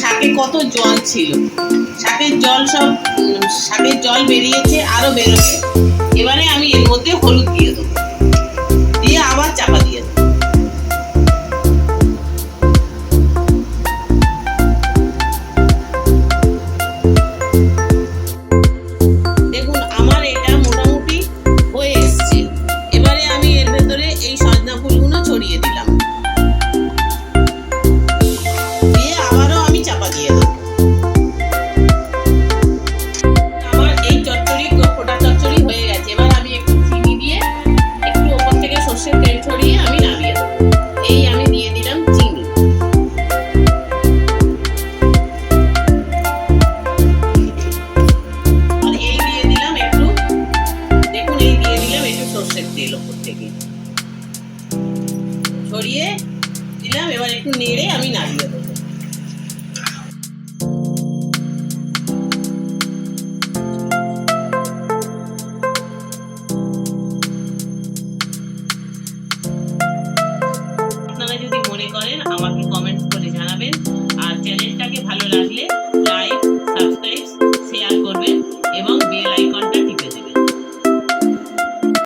শাকে কত জল ছিল। শাকের জল সব শাকের জল বেরিয়েছে, আরও বেরোবে। এবারে আমি এর মধ্যে হলুদ দিয়ে দেবো। ধরিয়ে দিলাম, এবার একটু নেড়ে আমি নাড়িয়ে দেবো। আপনারা যদি মনে করেন, আমাকে কমেন্ট করে জানাবেন। আর চ্যানেলটাকে ভালো লাগলে